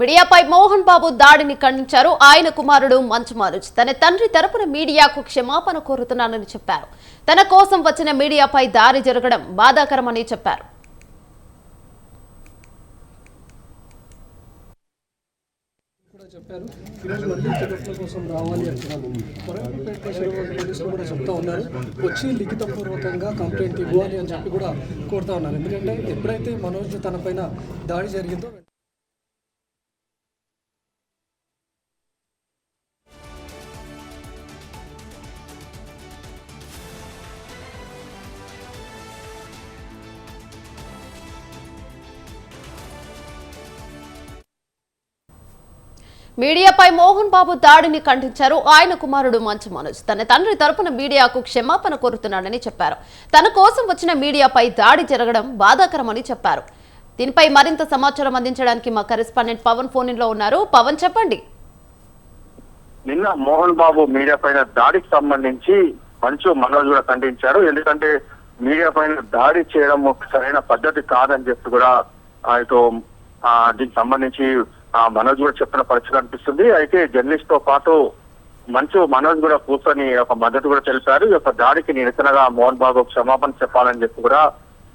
మీడియాపై మోహన్ బాబు దాడిని ఖండించారు. ఆయన కుమారుడు మంచు మనోజ్ తన తండ్రి తరపున మీడియాకు క్షమాపణ కోరుతున్నానని చెప్పారు. తన కోసం వచ్చిన మీడియాపై దాడి జరగడం బాధాకరమని చెప్పారు. కూడా చెప్పారు. ఈరోజు మళ్ళీ టికెట్ల కోసం రావాలి అంటున్నాను కొరంపేట పోలీసులు కూడా చెప్తా ఉన్నారు. వచ్చి లిఖితపూర్వకంగా కంప్లైంట్ ఇవ్వాలి అని చెప్పి కూడా కోరుతా ఉన్నారు. ఎందుకంటే ఎప్పుడైతే మనోజ్ తనపైన దాడి జరిగిందో మీడియాపై మోహన్ బాబు దాడిని ఖండించారు. ఆయన కుమారుడు మంచు మనోజ్. తన తండ్రి తరపున మీడియాకు క్షమాపణ కోరుతున్నాడని చెప్పారు. తన కోసం వచ్చిన మీడియాపై దాడి జరగడం బాధాకరమని చెప్పారు. దీనిపై మరింత సమాచారం అందించడానికి మా కరెస్పాండెంట్ పవన్ ఫోన్లో ఉన్నారు. పవన్ చెప్పండి. నిన్న మోహన్ బాబు మీడియా పైన దాడికి సంబంధించి మంచు మనోజ్ కూడా ఖండించారు. ఎందుకంటే మీడియా పైన దాడి చేయడం ఒక సరైన పద్ధతి కాదని చెప్పి కూడా ఆయనతో దీనికి సంబంధించి మనోజ్ కూడా చెప్పిన పరిస్థితి అనిపిస్తుంది. అయితే జర్నలిస్ట్తో పాటు మంచు మనోజ్ కూడా కూర్చొని ఒక మద్దతు కూడా తెలిపారు. ఈ యొక్క దాడికి నిరసనగా మోహన్ బాబు క్షమాపణ చెప్పాలని చెప్పి కూడా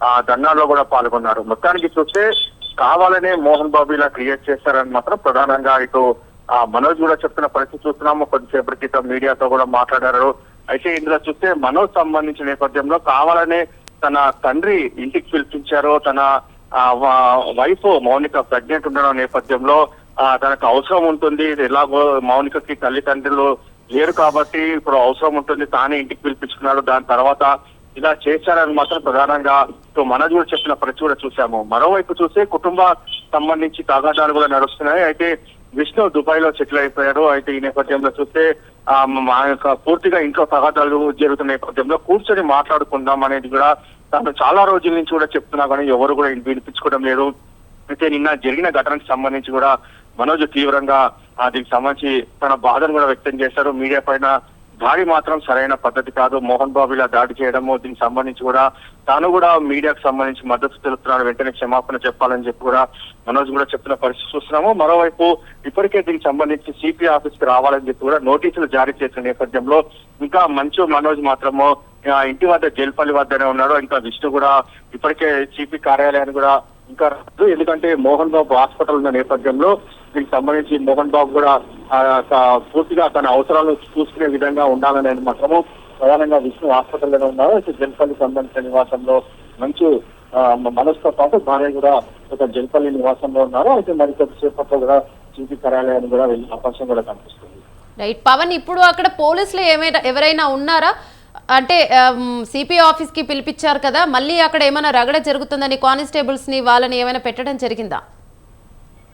ఆ ధర్నాలో కూడా పాల్గొన్నారు. మొత్తానికి చూస్తే కావాలనే మోహన్ బాబు ఇలా క్రియేట్ చేశారని మాత్రం ప్రధానంగా ఇటు ఆ మనోజ్ కూడా చెప్తున్న పరిస్థితి చూస్తున్నాము. కొద్దిసేపటి క్రితం మీడియాతో కూడా మాట్లాడారు. అయితే ఇందులో చూస్తే మనోజ్ సంబంధించిన నేపథ్యంలో కావాలనే తన తండ్రి ఇంటికి పిలిపించారు. తన వైఫ్ మౌనిక ప్రెగ్నెంట్ ఉండడం నేపథ్యంలో తనకు అవసరం ఉంటుంది. ఎలాగో మౌనికకి తల్లిదండ్రులు లేరు కాబట్టి ఇప్పుడు అవసరం ఉంటుంది. తానే ఇంటికి పిలిపించుకున్నాడు. దాని తర్వాత ఇలా చేశారని మాత్రం ప్రధానంగా ఇటు కూడా చెప్పిన ప్రతి కూడా చూసాము మరోవైపు చూస్తే కుటుంబ సంబంధించి తగాదాలు కూడా నడుస్తున్నాయి. అయితే విష్ణు దుబాయ్లో సెటిల్ అయిపోయారు. అయితే ఈ నేపథ్యంలో చూస్తే ఆ, మా యొక్క పూర్తిగా ఇంట్లో తగాదాలు జరుగుతున్న నేపథ్యంలో కూర్చొని మాట్లాడుకుందాం అనేది కూడా తాను చాలా రోజుల నుంచి కూడా చెప్తున్నా కానీ ఎవరు కూడా వినిపించుకోవడం లేదు. అయితే నిన్న జరిగిన ఘటనకు సంబంధించి కూడా మనోజ్ తీవ్రంగా దీనికి సంబంధించి తన బాధను కూడా వ్యక్తం చేశారు. మీడియా పైన దాడి మాత్రం సరైన పద్ధతి కాదు. మోహన్ బాబు ఇలా దాడి చేయడము దీనికి సంబంధించి కూడా తాను కూడా మీడియాకు సంబంధించి మద్దతు తెలుపుతున్నాడు వెంటనే క్షమాపణ చెప్పాలని చెప్పి కూడా మనోజ్ కూడా చెప్తున్న పరిస్థితి చూస్తున్నాము. మరోవైపు ఇప్పటికే దీనికి సంబంధించి సిపి ఆఫీస్కి రావాలని చెప్పి కూడా నోటీసులు జారీ చేసిన నేపథ్యంలో ఇంకా మంచు మనోజ్ మాత్రము ఇంటి వద్ద జైల్పల్లి వద్దనే ఉన్నాడు. ఇంకా విష్ణు కూడా ఇప్పటికే సిపి కార్యాలయాన్ని కూడా ఇంకా రాదు. ఎందుకంటే మోహన్ బాబు హాస్పిటల్ ఉన్న నేపథ్యంలో దీనికి సంబంధించి మోహన్ బాబు కూడా త- పూర్తిగా తన అవసరాలు చూసుకునే విధంగా ఉండాలని మాత్రము ప్రధానంగా విష్ణు హాస్పిటల్లోనే ఉన్నారు. అయితే జల్పల్లి సంబంధించిన నివాసంలో మంచు ఆ, మనసుతో పాటు భార్య కూడా ఒక జల్పల్లి నివాసంలో ఉన్నారు. అయితే మరి కొద్దిసేపట్లో కూడా సిపి కార్యాలయాన్ని కూడా వెళ్ళే అవకాశం కూడా కనిపిస్తుంది. రైట్. పవన్ ఇప్పుడు అక్కడ పోలీసులు ఏమైనా ఎవరైనా ఉన్నారా? అంటే సిపి ఆఫీస్కి పిలిపించారు కదా మళ్ళీ అక్కడ ఏమైనా రగడ జరుగుతుందని కానిస్టేబుల్స్ని వాళ్ళని ఏమైనా పెట్టడం జరిగిందా?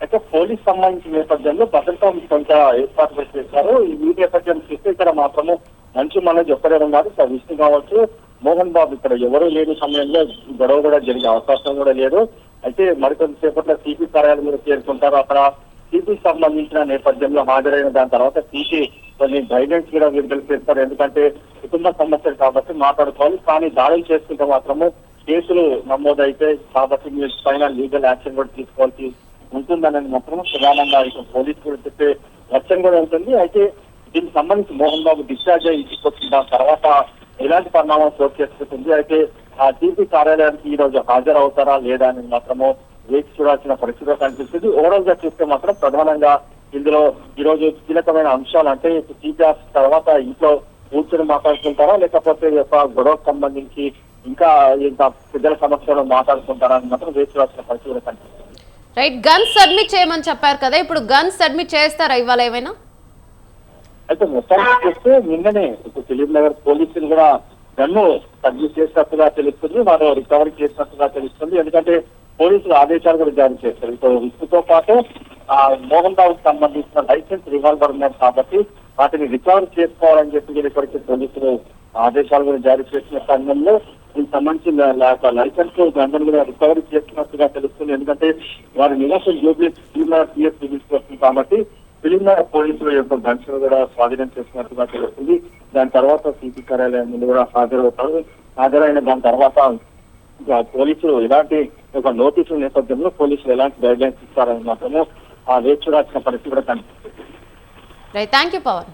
అయితే పోలీస్ సంబంధించిన నేపథ్యంలో భద్రత కొంత ఏర్పాటు చేశారు. ఈ నేపథ్యం చూస్తే ఇక్కడ మాత్రము మంచి మనోజ్ ఒక్కడే ఉన్నారు సార్ విష్ణు కావచ్చు మోహన్ బాబు ఇక్కడ ఎవరూ లేని సమయంలో గొడవ కూడా జరిగే అవకాశం కూడా లేదు. అయితే మరికొంత సేపట్లో సిపి కార్యాలయం మీద చేరుకుంటారు. అక్కడ సిపి సంబంధించిన నేపథ్యంలో హాజరైన దాని తర్వాత సిపి కొన్ని గైడెన్స్ కూడా విడుదల చేస్తారు ఎందుకంటే కుటుంబ సమస్యలు కాబట్టి మాట్లాడుకోవాలి. కానీ దాడులు చేసుకుంటే మాత్రము కేసులు నమోదైతే కాబట్టి మీరు పైన లీగల్ యాక్షన్ కూడా తీసుకోవాల్సి ఉంటుందనేది మాత్రం ప్రధానంగా ఇక పోలీసు కూడా చెప్పే లక్ష్యం కూడా ఉంటుంది. అయితే దీనికి సంబంధించి మోహన్ బాబు డిశ్చార్జ్ అయ్యి తీసుకొచ్చిన తర్వాత ఎలాంటి పరిణామం చోటు చేసుకుంటుంది? అయితే ఆ టీపీ కార్యాలయానికి ఈ రోజు హాజరవుతారా లేదా అనేది మాత్రము వేచి చూడాల్సిన పరిస్థితిగా కనిపిస్తుంది. ఓవరాల్గా చూస్తే మాత్రం ప్రధానంగా ఇందులో ఈ రోజు కీలకమైన అంశాలు అంటే టీపీ ఆఫీస్ తర్వాత ఇంట్లో కూర్చొని మాట్లాడుకుంటారా? లేకపోతే యొక్క గొడవకు సంబంధించి ఇంకా ఇంకా పెద్దల సమస్యలు మాట్లాడుకుంటారా అని మాత్రం వేచి చూడాల్సిన పరిస్థితి కూడా కనిపిస్తుంది. రైట్ గన్స్ సబ్మిట్ చేయమని చెప్పారు కదా ఇప్పుడు గన్స్ సబ్మిట్ చేస్తారా ఇవాళ ఏమైనా? అయితే మొత్తానికి చూస్తే నిన్ననే ఇప్పుడు ఫిలిం నగర్ పోలీసులు కూడా గన్ను సబ్మిట్ చేసినట్టుగా తెలుస్తుంది వారు రికవరీ చేసినట్టుగా తెలుస్తుంది. ఎందుకంటే పోలీసులు ఆదేశాలు కూడా జారీ చేశారు. ఇప్పుడు విష్ణుతో పాటు మోహన్ బాబుకి సంబంధించిన లైసెన్స్ రివాల్వర్ ఉన్నాయి కాబట్టి వాటిని రికవర్ చేసుకోవాలని చెప్పి ఇప్పటికీ పోలీసులు ఆదేశాలు కూడా జారీ చేసిన సంఘంలో దీనికి సంబంధించిన లైసెన్స్ అందరూ కూడా రికవరీ చేస్తున్నట్టుగా తెలుస్తుంది. ఎందుకంటే వారి నివాసం జూబ్లీ పిఎస్ వస్తుంది కాబట్టి ఫిలింనగర్ పోలీసులు యొక్క గన్సులు కూడా స్వాధీనం చేసినట్టుగా తెలుస్తుంది. దాని తర్వాత సిపి కార్యాలయం ముందు కూడా హాజరవుతారు. హాజరైన దాని తర్వాత పోలీసులు ఎలాంటి ఒక నోటీసుల నేపథ్యంలో పోలీసులు ఎలాంటి గైడ్ లైన్స్ ఇస్తారని మాత్రము వేచి చూడాల్సిన పరిస్థితి కూడా కనిపిస్తుంది. Right thank you Pawan